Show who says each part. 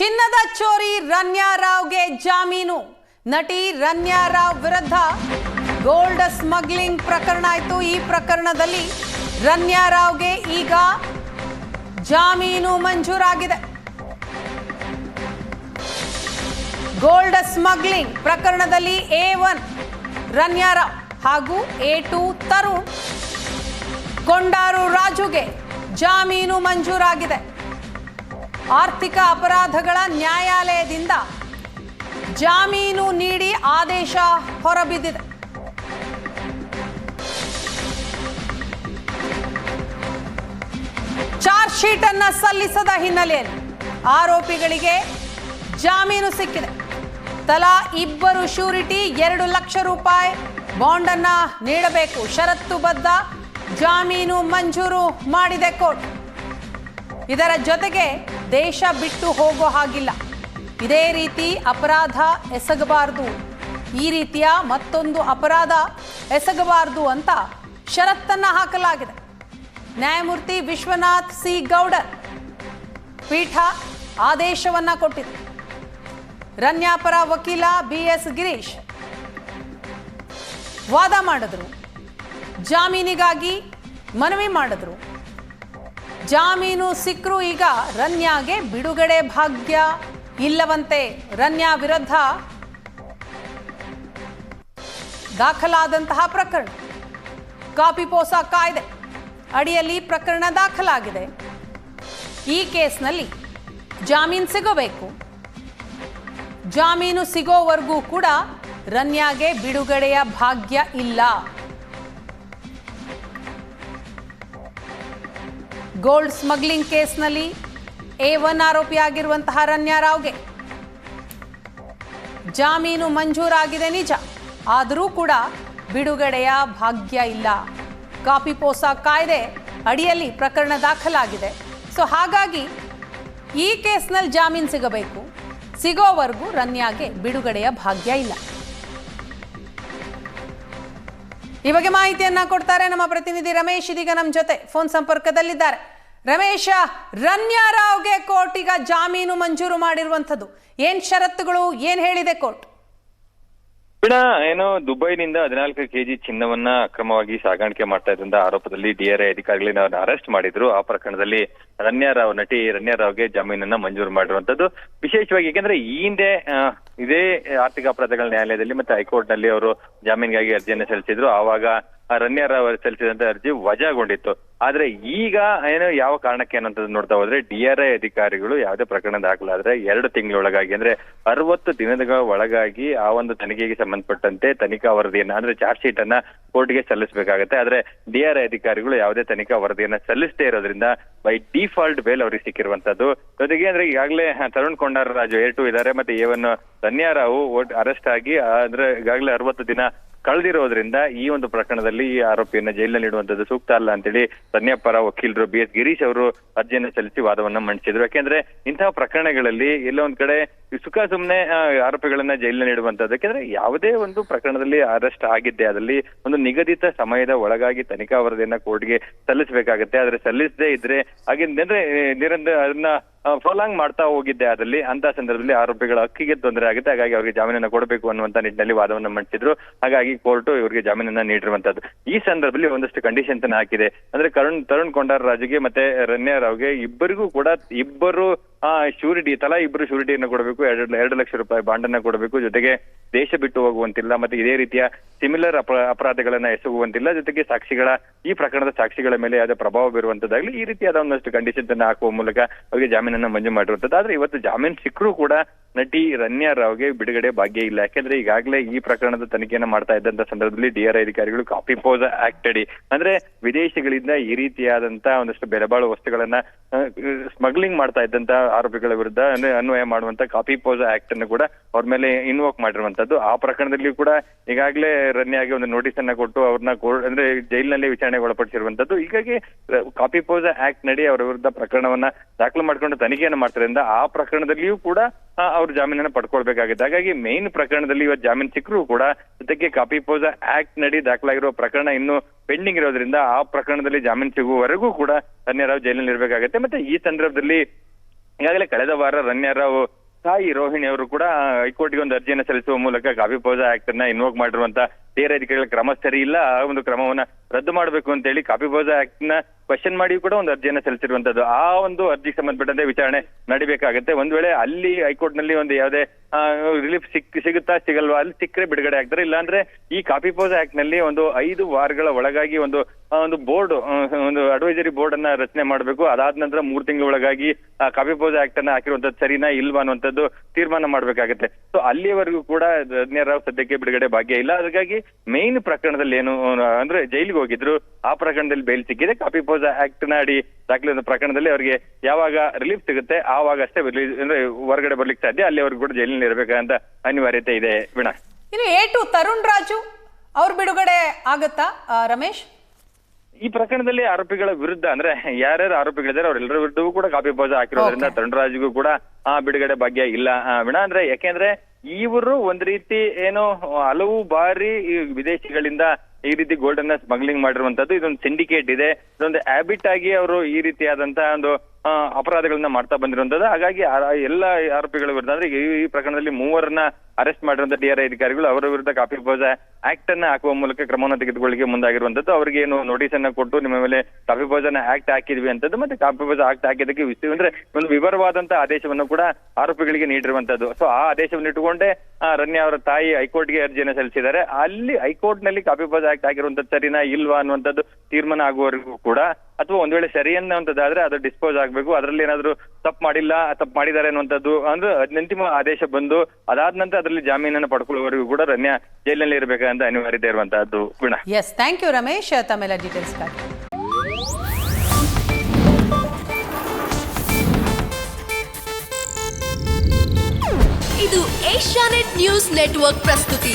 Speaker 1: ಚಿನ್ನದ ಚೋರಿ ರನ್ಯಾ ರಾವ್ಗೆ ಜಾಮೀನು. ನಟಿ ರನ್ಯಾ ರಾವ್ ವಿರುದ್ಧ ಗೋಲ್ಡ್ ಸ್ಮಗ್ಲಿಂಗ್ ಪ್ರಕರಣ ಆಯಿತು. ಈ ಪ್ರಕರಣದಲ್ಲಿ ರನ್ಯಾ ರಾವ್ಗೆ ಈಗ ಜಾಮೀನು ಮಂಜೂರಾಗಿದೆ. ಗೋಲ್ಡ್ ಸ್ಮಗ್ಲಿಂಗ್ ಪ್ರಕರಣದಲ್ಲಿ ಎ ಒನ್ ರನ್ಯಾ ರಾವ್ ಹಾಗೂ ಎ ಟು ತರುಣ್ ಕೊಂಡಾರು ರಾಜುಗೆ ಜಾಮೀನು ಮಂಜೂರಾಗಿದೆ. ಆರ್ಥಿಕ ಅಪರಾಧಗಳ ನ್ಯಾಯಾಲಯದಿಂದ ಜಾಮೀನು ನೀಡಿ ಆದೇಶ ಹೊರಬಿದ್ದಿದೆ. ಚಾರ್ಜ್ ಶೀಟ್ ಅನ್ನ ಸಲ್ಲಿಸದ ಹಿನ್ನೆಲೆಯಲ್ಲಿ ಆರೋಪಿಗಳಿಗೆ ಜಾಮೀನು ಸಿಕ್ಕಿದೆ. ತಲಾ ಇಬ್ಬರು ಶ್ಯೂರಿಟಿ ಎರಡು ಲಕ್ಷ ರೂಪಾಯಿ ಬಾಂಡ್ ಅನ್ನ ನೀಡಬೇಕು. ಷರತ್ತುಬದ್ಧ ಜಾಮೀನು ಮಂಜೂರು ಮಾಡಿದೆ ಕೋರ್ಟ್. ಇದರ ಜೊತೆಗೆ ದೇಶ ಬಿಟ್ಟು ಹೋಗೋ ಹಾಗಿಲ್ಲ. ಇದೇ ರೀತಿ ಅಪರಾಧ ಎಸಗಬಾರದು. ಈ ರೀತಿಯ ಮತ್ತೊಂದು ಅಪರಾಧ ಎಸಗಬಾರದು ಅಂತ ಷರತ್ತನ್ನು ಹಾಕಲಾಗಿದೆ. ನ್ಯಾಯಮೂರ್ತಿ ವಿಶ್ವನಾಥ್ ಸಿ. ಗೌಡರ್ ಪೀಠ ಆದೇಶವನ್ನ ಕೊಟ್ಟಿದೆ. ರನ್ಯಾಪರ ವಕೀಲ ಬಿ ಎಸ್ ಗಿರೀಶ್ ವಾದ ಮಾಡಿದ್ರು. ಜಾಮೀನಿಗಾಗಿ ಮನವಿ ಮಾಡಿದ್ರು. ಜಾಮೀನು ಸಿಕ್ಕರೂ ಈಗ ರನ್ಯಾಗೆ ಬಿಡುಗಡೆ ಭಾಗ್ಯ. ಇಲ್ಲವಂತೆ ರನ್ಯಾ ವಿರುದ್ಧ ದಾಖಲಾದಂತಹ ಪ್ರಕರಣ. ಕಾಪಿ ಪೋಸಾ ಕಾಯ್ದೆ. ಅಡಿಯಲ್ಲಿ ಪ್ರಕರಣ ದಾಖಲಾಗಿದೆ. ಈ ಕೇಸ್ನಲ್ಲಿ ಜಾಮೀನು ಸಿಗಬೇಕು. ಜಾಮೀನು ಸಿಗೋವರೆಗೂ ಕೂಡ ರನ್ಯಾಗೆ ಬಿಡುಗಡೆಯ ಭಾಗ್ಯ ಇಲ್ಲ. ಗೋಲ್ಡ್ ಸ್ಮಗ್ಲಿಂಗ್ ಕೇಸ್ನಲ್ಲಿ ಎ ಒನ್ ಆರೋಪಿಯಾಗಿರುವಂತಹ ರನ್ಯಾ ರಾವ್ಗೆ ಜಾಮೀನು ಮಂಜೂರಾಗಿದೆ ನಿಜ. ಆದರೂ ಕೂಡ ಬಿಡುಗಡೆಯ ಭಾಗ್ಯ ಇಲ್ಲ. ಕಾಪಿ ಪೋಸ ಕಾಯ್ದೆ ಅಡಿಯಲ್ಲಿ ಪ್ರಕರಣ ದಾಖಲಾಗಿದೆ. ಸೊ ಹಾಗಾಗಿ ಈ ಕೇಸ್ನಲ್ಲಿ ಜಾಮೀನು ಸಿಗಬೇಕು. ಸಿಗೋವರೆಗೂ ರನ್ಯಾಗೆ ಬಿಡುಗಡೆಯ ಭಾಗ್ಯ ಇಲ್ಲ. ಈ ಬಗ್ಗೆ ಮಾಹಿತಿಯನ್ನ ಕೊಡ್ತಾರೆ ನಮ್ಮ ಪ್ರತಿನಿಧಿ ರಮೇಶ್ ಇದೀಗ ನಮ್ಮ ಜೊತೆ. ಫೋನ್ ಸಂಪರ್ಕದಲ್ಲಿದ್ದಾರೆ. ರಮೇಶ ರನ್ಯಾರಾವ್ಗೆ ಕೋರ್ಟಿಗ ಜಾಮೀನು ಮಂಜೂರು ಮಾಡಿರುವಂಥದ್ದು. ಏನ್ ಷರತ್ತುಗಳು, ಏನ್ ಹೇಳಿದೆ ಕೋರ್ಟ್?
Speaker 2: ಬಿಡ ಏನು ದುಬೈನಿಂದ ಹದಿನಾಲ್ಕು ಕೆಜಿ ಚಿನ್ನವನ್ನ ಅಕ್ರಮವಾಗಿ ಸಾಗಾಣಿಕೆ ಮಾಡ್ತಾ ಇದ್ದಂತ ಆರೋಪದಲ್ಲಿ ಡಿಆರ್ಐ ಅಧಿಕಾರಿಗಳನ್ನ ಅರೆಸ್ಟ್ ಮಾಡಿದ್ರು. ಆ ಪ್ರಕರಣದಲ್ಲಿ ರನ್ಯಾರಾವ್ ನಟಿ ರನ್ಯಾರಾವ್ಗೆ ಜಾಮೀನನ್ನ ಮಂಜೂರು ಮಾಡಿರುವಂತದ್ದು ವಿಶೇಷವಾಗಿ ಏಕೆಂದ್ರೆ ಈ ಹಿಂದೆ ಇದೇ ಆರ್ಥಿಕ ಅಪರಾಧಗಳ ನ್ಯಾಯಾಲಯದಲ್ಲಿ ಮತ್ತೆ ಹೈಕೋರ್ಟ್ನಲ್ಲಿ ಅವರು ಜಾಮೀನಿಗಾಗಿ ಅರ್ಜಿಯನ್ನು ಸಲ್ಲಿಸಿದ್ರು. ಆವಾಗ ಆ ರನ್ಯಾ ರಾವ್ ಸಲ್ಲಿಸಿದಂತ ಅರ್ಜಿ ವಜಾಗೊಂಡಿತ್ತು. ಆದ್ರೆ ಈಗ ಏನು ಯಾವ ಕಾರಣಕ್ಕೆ ಏನಂತ ನೋಡ್ತಾ ಹೋದ್ರೆ ಡಿಆರ್ಐ ಅಧಿಕಾರಿಗಳು ಯಾವುದೇ ಪ್ರಕರಣ ದಾಖಲಾದ್ರೆ ಎರಡು ತಿಂಗಳೊಳಗಾಗಿ ಅಂದ್ರೆ ಅರವತ್ತು ದಿನದ ಒಳಗಾಗಿ ಆ ಒಂದು ತನಿಖೆಗೆ ಸಂಬಂಧಪಟ್ಟಂತೆ ತನಿಖಾ ವರದಿಯನ್ನ, ಅಂದ್ರೆ ಚಾರ್ಜ್ ಶೀಟ್ ಅನ್ನ ಕೋರ್ಟ್ಗೆ ಸಲ್ಲಿಸಬೇಕಾಗತ್ತೆ. ಆದ್ರೆ ಡಿಆರ್ಐ ಅಧಿಕಾರಿಗಳು ಯಾವುದೇ ತನಿಖಾ ವರದಿಯನ್ನ ಸಲ್ಲಿಸದೇ ಇರೋದ್ರಿಂದ ಬೈ ಡಿಫಾಲ್ಟ್ ಬೇಲ್ ಅವ್ರಿಗೆ ಸಿಕ್ಕಿರುವಂತದ್ದು. ಜೊತೆಗೆ ಅಂದ್ರೆ ಈಗಾಗಲೇ ತರುಣ್ ಕೊಂಡಾರ ರಾಜು ಏರ್ ಟು ಇದ್ದಾರೆ, ಮತ್ತೆ A one one Ranya Rao arrest ಆಗಿ ಅಂದ್ರೆ ಈಗಾಗಲೇ ಅರವತ್ತು ದಿನ ಕಳೆದಿರೋದ್ರಿಂದ ಈ ಒಂದು ಪ್ರಕರಣದಲ್ಲಿ ಈ ಆರೋಪಿಯನ್ನ ಜೈಲಿನಲ್ಲಿ ಇಡುವಂತದ್ದು ಸೂಕ್ತ ಅಲ್ಲ ಅಂತೇಳಿ ಪರ ವಕೀಲರು ಬಿ ಎಸ್ ಗಿರೀಶ್ ಅವರು ಅರ್ಜಿಯನ್ನು ಸಲ್ಲಿಸಿ ವಾದವನ್ನ ಮಂಡಿಸಿದ್ರು. ಯಾಕೆಂದ್ರೆ ಇಂತಹ ಪ್ರಕರಣಗಳಲ್ಲಿ ಎಲ್ಲೋ ಒಂದ್ ಕಡೆ ಸುಖ ಸುಮ್ನೆ ಆ, ಆರೋಪಿಗಳನ್ನ ಜೈಲಿನಲ್ಲಿ ಇಡುವಂತದ್ದು. ಯಾಕೆಂದ್ರೆ ಯಾವುದೇ ಒಂದು ಪ್ರಕರಣದಲ್ಲಿ ಅರೆಸ್ಟ್ ಆಗಿದ್ದೆ ಅದರಲ್ಲಿ ಒಂದು ನಿಗದಿತ ಸಮಯದ ಒಳಗಾಗಿ ತನಿಖಾ ವರದಿಯನ್ನ ಕೋರ್ಟ್ಗೆ ಸಲ್ಲಿಸಬೇಕಾಗತ್ತೆ. ಆದ್ರೆ ಸಲ್ಲಿಸದೇ ಇದ್ರೆ ಹಾಗೆಂದ್ರೆ ನಿರಂತರ ಅದನ್ನ ಪ್ರೊಲಾಂಗ್ ಮಾಡ್ತಾ ಹೋಗಿದ್ದೆ ಅದರಲ್ಲಿ ಅಂತ ಸಂದರ್ಭದಲ್ಲಿ ಆರೋಪಿಗಳ ಹಕ್ಕಿಗೆ ತೊಂದರೆ ಆಗುತ್ತೆ. ಹಾಗಾಗಿ ಅವರಿಗೆ ಜಾಮೀನನ್ನ ಕೊಡಬೇಕು ಅನ್ನುವಂತ ನಿಟ್ಟಿನಲ್ಲಿ ವಾದವನ್ನ ಮಂಡಿಸಿದ್ರು. ಹಾಗಾಗಿ ಕೋರ್ಟ್ ಇವರಿಗೆ ಜಾಮೀನನ್ನ ನೀಡಿರುವಂತದ್ದು. ಈ ಸಂದರ್ಭದಲ್ಲಿ ಒಂದಷ್ಟು ಕಂಡೀಷನ್ ಅನ್ನ ಹಾಕಿದೆ. ಅಂದ್ರೆ ಕರುಣ್ ತರುಣ್ ಕೊಂಡಾರ್ ರಾಜುಗೆ ಮತ್ತೆ ರನ್ಯಾ ರಾವ್ಗೆ ಇಬ್ಬರಿಗೂ ಕೂಡ ಇಬ್ಬರು ಆ ಶ್ಯೂರಿಟಿ ತಲಾ ಇಬ್ಬರು ಶ್ಯೂರಿಟಿಯನ್ನು ಕೊಡಬೇಕು, ಎರಡು ಎರಡು ಲಕ್ಷ ರೂಪಾಯಿ ಬಾಂಡನ್ನ ಕೊಡಬೇಕು, ಜೊತೆಗೆ ದೇಶ ಬಿಟ್ಟು ಹೋಗುವಂತಿಲ್ಲ, ಮತ್ತೆ ಇದೇ ರೀತಿಯ ಸಿಮಿಲರ್ ಅಪರಾಧಗಳನ್ನ ಎಸಗುವಂತಿಲ್ಲ, ಜೊತೆಗೆ ಸಾಕ್ಷಿಗಳ, ಈ ಪ್ರಕರಣದ ಸಾಕ್ಷಿಗಳ ಮೇಲೆ ಯಾವುದೇ ಪ್ರಭಾವ ಬೀರುವಂತದ್ದಾಗ್ಲಿ, ಈ ರೀತಿಯಾದ ಒಂದಷ್ಟು ಕಂಡೀಷನ್ಸ್ ಅನ್ನ ಹಾಕುವ ಮೂಲಕ ಅವರಿಗೆ ಜಾಮೀನನ್ನ ಮಂಜೂರು ಮಾಡಿರುವಂತದ್ದು. ಆದ್ರೆ ಇವತ್ತು ಜಾಮೀನ್ ಸಿಕ್ಕರೂ ಕೂಡ ನಟಿ ರನ್ಯಾ ರಾವ್ಗೆ ಬಿಡುಗಡೆ ಭಾಗ್ಯ ಇಲ್ಲ. ಯಾಕೆಂದ್ರೆ ಈಗಾಗಲೇ ಈ ಪ್ರಕರಣದ ತನಿಖೆಯನ್ನು ಮಾಡ್ತಾ ಇದ್ದಂತ ಸಂದರ್ಭದಲ್ಲಿ ಡಿಆರ್ಐ ಅಧಿಕಾರಿಗಳು ಕಾಪಿ ಪೋಸ್ ಆಕ್ಟ್ ಅಡಿ ಅಂದ್ರೆ ವಿದೇಶಗಳಿಂದ ಈ ರೀತಿಯಾದಂತ ಒಂದಷ್ಟು ಬೆಲೆಬಾಳುವ ವಸ್ತುಗಳನ್ನ ಸ್ಮಗ್ಲಿಂಗ್ ಮಾಡ್ತಾ ಇದ್ದಂತ ಆರೋಪಿಗಳ ವಿರುದ್ಧ ಅನ್ವಯ ಮಾಡುವಂತ ಕಾಪಿ ಪೋಸ್ ಆಕ್ಟ್ ಅನ್ನು ಕೂಡ ಅವ್ರ ಮೇಲೆ ಇನ್ವೋಕ್ ಮಾಡಿರುವಂತದ್ದು. ಆ ಪ್ರಕರಣದಲ್ಲಿ ಕೂಡ ಈಗಾಗಲೇ ರನ್ಯಾಗಿ ಒಂದು ನೋಟಿಸ್ ಅನ್ನ ಕೊಟ್ಟು ಅವ್ರನ್ನ ಕೋರ್ಟ್ ಅಂದ್ರೆ ಜೈಲಿನಲ್ಲಿ ವಿಚಾರಣೆಗೆ ಒಳಪಡಿಸಿರುವಂತದ್ದು. ಹೀಗಾಗಿ ಕಾಪಿ ಪೋಸ್ ಆಕ್ಟ್ ನಡಿ ಅವರ ವಿರುದ್ಧ ಪ್ರಕರಣವನ್ನ ದಾಖಲು ಮಾಡ್ಕೊಂಡು ತನಿಖೆಯನ್ನು ಮಾಡ್ತಾರಿಂದ ಆ ಪ್ರಕರಣದಲ್ಲಿಯೂ ಕೂಡ ಅವ್ರು ಜಾಮೀನನ್ನ ಪಡ್ಕೊಳ್ಬೇಕಾಗಿದೆ ಹಾಗಾಗಿ ಮೇನ್ ಪ್ರಕರಣದಲ್ಲಿ ಇವತ್ತು ಜಾಮೀನು ಸಿಕ್ಕರೂ ಕೂಡ ಜೊತೆಗೆ ಕಾಪಿ ಪೋಸ ಆಕ್ಟ್ ನಡಿ ದಾಖಲಾಗಿರುವ ಪ್ರಕರಣ ಇನ್ನು ಪೆಂಡಿಂಗ್ ಇರೋದ್ರಿಂದ ಆ ಪ್ರಕರಣದಲ್ಲಿ ಜಾಮೀನು ಸಿಗುವವರೆಗೂ ಕೂಡ ಧನ್ಯರಾವ್ ಜೈಲಿನಲ್ಲಿ ಇರಬೇಕಾಗತ್ತೆ ಮತ್ತೆ ಈ ಸಂದರ್ಭದಲ್ಲಿ ಈಗಾಗಲೇ ಕಳೆದ ವಾರ ರಣ್ಯಾರಾವ್ ತಾಯಿ ರೋಹಿಣಿ ಅವರು ಕೂಡ ಹೈಕೋರ್ಟ್ಗೆ ಒಂದು ಅರ್ಜಿಯನ್ನು ಸಲ್ಲಿಸುವ ಮೂಲಕ ಕಾಪಿ ಪೋಸಾ ಆಕ್ಟ್ ಅನ್ನ ಇನ್ವೋಕ್ ಮಾಡಿರುವಂತ ಡಿಆರ್ ಅಧಿಕಾರಿಗಳ ಕ್ರಮ ಸರಿ ಇಲ್ಲ ಆ ಒಂದು ಕ್ರಮವನ್ನ ರದ್ದು ಮಾಡಬೇಕು ಅಂತ ಹೇಳಿ ಕಾಪಿ ಆಕ್ಟ್ನ ಕ್ವಶನ್ ಮಾಡಿ ಕೂಡ ಒಂದು ಅರ್ಜಿಯನ್ನ ಸಲ್ಲಿಸಿರುವಂತದ್ದು. ಆ ಒಂದು ಅರ್ಜಿಗೆ ಸಂಬಂಧಪಟ್ಟಂತೆ ವಿಚಾರಣೆ ನಡಿಬೇಕಾಗುತ್ತೆ. ಒಂದ್ ವೇಳೆ ಅಲ್ಲಿ ಹೈಕೋರ್ಟ್ನಲ್ಲಿ ಒಂದು ಯಾವುದೇ ರಿಲೀಫ್ ಸಿಕ್, ಸಿಗುತ್ತಾ ಸಿಗಲ್ವಾ, ಅಲ್ಲಿ ಸಿಕ್ಕರೆ ಬಿಡುಗಡೆ ಆಗ್ತಾರೆ. ಇಲ್ಲಾಂದ್ರೆ ಈ ಕಾಪಿ ಪೋಸ್ ಆಕ್ಟ್ನಲ್ಲಿ ಒಂದು ಐದು ವಾರಗಳ ಒಳಗಾಗಿ ಒಂದು ಒಂದು ಬೋರ್ಡ್ ಒಂದು ಅಡ್ವೈಸರಿ ಬೋರ್ಡ್ ಅನ್ನ ರಚನೆ ಮಾಡಬೇಕು. ಅದಾದ ನಂತರ ಮೂರು ತಿಂಗಳ ಒಳಗಾಗಿ ಕಾಪಿ ಪೋಸ್ ಆಕ್ಟ್ ಅನ್ನ ಹಾಕಿರುವಂತದ್ದು ಸರಿನಾ ಇಲ್ವಾ ಅನ್ನುವಂಥದ್ದು ತೀರ್ಮಾನ ಮಾಡ್ಬೇಕಾಗತ್ತೆ. ಸೊ ಅಲ್ಲಿಯವರೆಗೂ ಕೂಡ ರಾವ್ ಸದ್ಯಕ್ಕೆ ಬಿಡುಗಡೆ ಭಾಗ್ಯ ಇಲ್ಲ. ಹಾಗಾಗಿ ಮೇನ್ ಪ್ರಕರಣದಲ್ಲಿ ಏನು ಅಂದ್ರೆ ಜೈಲಿಗೆ ಹೋಗಿದ್ರು ಆ ಪ್ರಕರಣದಲ್ಲಿ ಬೇಲ್ ಸಿಕ್ಕಿದೆ. ಕಾಪಿ ಪೋಸ್ ಆಕ್ಟ್ನ ಅಡಿ ದಾಖಲೆ ಪ್ರಕರಣದಲ್ಲಿ ಅವರಿಗೆ ಯಾವಾಗ ರಿಲೀಫ್ ಸಿಗುತ್ತೆ ಆವಾಗ ಅಷ್ಟೇ ಅಂದ್ರೆ ಹೊರಗಡೆ ಬರ್ಲಿಕ್ಕೆ ಸಾಧ್ಯ ಅಲ್ಲಿವರೆಗೂ ಕೂಡ ಜೈಲಿನಲ್ಲಿ ಇರಬೇಕಂತ ಅನಿವಾರ್ಯತೆ ಇದೆ ವೀಣಾ.
Speaker 1: ಇನ್ನು ಎ ಟು ತರುಣ್ ರಾಜು ಅವ್ರ ಬಿಡುಗಡೆ ಆಗತ್ತಾ ರಮೇಶ್?
Speaker 2: ಈ ಪ್ರಕರಣದಲ್ಲಿ ಆರೋಪಿಗಳ ವಿರುದ್ಧ ಅಂದ್ರೆ ಯಾರ್ಯಾರು ಆರೋಪಿಗಳಿದ್ದಾರೆ ಅವರೆಲ್ಲರ ವಿರುದ್ಧವೂ ಕೂಡ ಕಾಪಿ ಪೋಜಾ ಹಾಕಿರೋದ್ರಿಂದ
Speaker 1: ತರುಣ್
Speaker 2: ರಾಜ್ಗೂ ಕೂಡ ಆ ಬಿಡುಗಡೆ ಭಾಗ್ಯ ಇಲ್ಲ ವೀಣಾ. ಅಂದ್ರೆ ಯಾಕೆಂದ್ರೆ ಇವರು ಒಂದ್ ರೀತಿ ಏನು, ಹಲವು ಬಾರಿ ವಿದೇಶಿಗಳಿಂದ ಈ ರೀತಿ ಗೋಲ್ಡ್ ಅನ್ನ ಸ್ಮಗ್ಲಿಂಗ್ ಮಾಡಿರುವಂತದ್ದು. ಇದೊಂದು ಸಿಂಡಿಕೇಟ್ ಇದೆ. ಇದೊಂದು ಹ್ಯಾಬಿಟ್ ಆಗಿ ಅವರು ಈ ರೀತಿಯಾದಂತಹ ಒಂದು ಅಪರಾಧಗಳನ್ನ ಮಾಡ್ತಾ ಬಂದಿರುವಂತದ್ದು. ಹಾಗಾಗಿ ಎಲ್ಲ ಆರೋಪಿಗಳ ವಿರುದ್ಧ ಅಂದ್ರೆ ಈ ಪ್ರಕರಣದಲ್ಲಿ ಮೂವರನ್ನ ಅರೆಸ್ಟ್ ಮಾಡಿರುವಂತ ಐ ಅಧಿಕಾರಿಗಳು ಅವರ ವಿರುದ್ಧ ಕಾಪಿ ಪೋಸ ಆಕ್ಟ್ ಅನ್ನ ಹಾಕುವ ಮೂಲಕ ಕ್ರಮವನ್ನು ತೆಗೆದುಕೊಳ್ಳಿಕ್ಕೆ ಮುಂದಾಗಿರುವಂತದ್ದು. ಅವರಿಗೆ ಏನು ನೋಟಿಸ್ ಅನ್ನ ಕೊಟ್ಟು ನಿಮ್ಮ ಮೇಲೆ ಕಾಪಿ ಪೋಸನ ಆಕ್ಟ್ ಹಾಕಿದ್ವಿ ಅಂತದ್ದು ಮತ್ತೆ ಕಾಪಿ ಬೋಜ ಆಕ್ಟ್ ಹಾಕಿದ್ದಕ್ಕೆ ವಿಸ್- ಅಂದ್ರೆ ಒಂದು ವಿವರವಾದಂತಹ ಆದೇಶವನ್ನು ಕೂಡ ಆರೋಪಿಗಳಿಗೆ ನೀಡಿರುವಂತದ್ದು. ಸೊ ಆ ಆದೇಶವನ್ನು ಇಟ್ಟುಕೊಂಡೆ ರನ್ಯಾ ಅವರ ತಾಯಿ ಹೈಕೋರ್ಟ್ಗೆ ಅರ್ಜಿಯನ್ನು ಸಲ್ಲಿಸಿದ್ದಾರೆ. ಅಲ್ಲಿ ಹೈಕೋರ್ಟ್ನಲ್ಲಿ ಕಾಪಿ ಪೋಸ ಆಕ್ಟ್ ಆಗಿರುವಂತದ್ದು ಸರಿನಾ ಇಲ್ವಾ ಅನ್ನುವಂಥದ್ದು ತೀರ್ಮಾನ ಆಗುವವರೆಗೂ ಕೂಡ ಅಥವಾ ಒಂದ್ ವೇಳೆ ಸರಿ ಅನ್ನುವಂಥದ್ದಾದ್ರೆ ಅದು ಡಿಸ್ಪೋಸ್ ಆಗ್ಬೇಕು. ಅದರಲ್ಲಿ ಏನಾದ್ರು ತಪ್ಪು ಮಾಡಿಲ್ಲ ತಪ್ಪು ಮಾಡಿದ್ದಾರೆ ಅನ್ನುವಂಥದ್ದು ಅಂದ್ರೆ ಅಂತಿಮ ಆದೇಶ ಬಂದು ಅದಾದ ನಂತರ ಅದರಲ್ಲಿ ಜಾಮೀನನ್ನು ಪಡ್ಕೊಳ್ಳುವವರೆಗೂ ಕೂಡ ರನ್ಯ ಜೈಲಿನಲ್ಲಿ ಇರಬೇಕಂತ ಅನಿವಾರ್ಯತೆ ಇರುವಂತಹದ್ದು ಗುಣ
Speaker 1: ಎಸ್ ಥ್ಯಾಂಕ್ ಯು ರಮೇಶ್. ತಮ್ಮೆಲ್ಲ ಡೀಟೇಲ್ಸ್
Speaker 3: ಇದು ಏಷ್ಯಾನೆಟ್ ನ್ಯೂಸ್ ನೆಟ್ವರ್ಕ್ ಪ್ರಸ್ತುತಿ.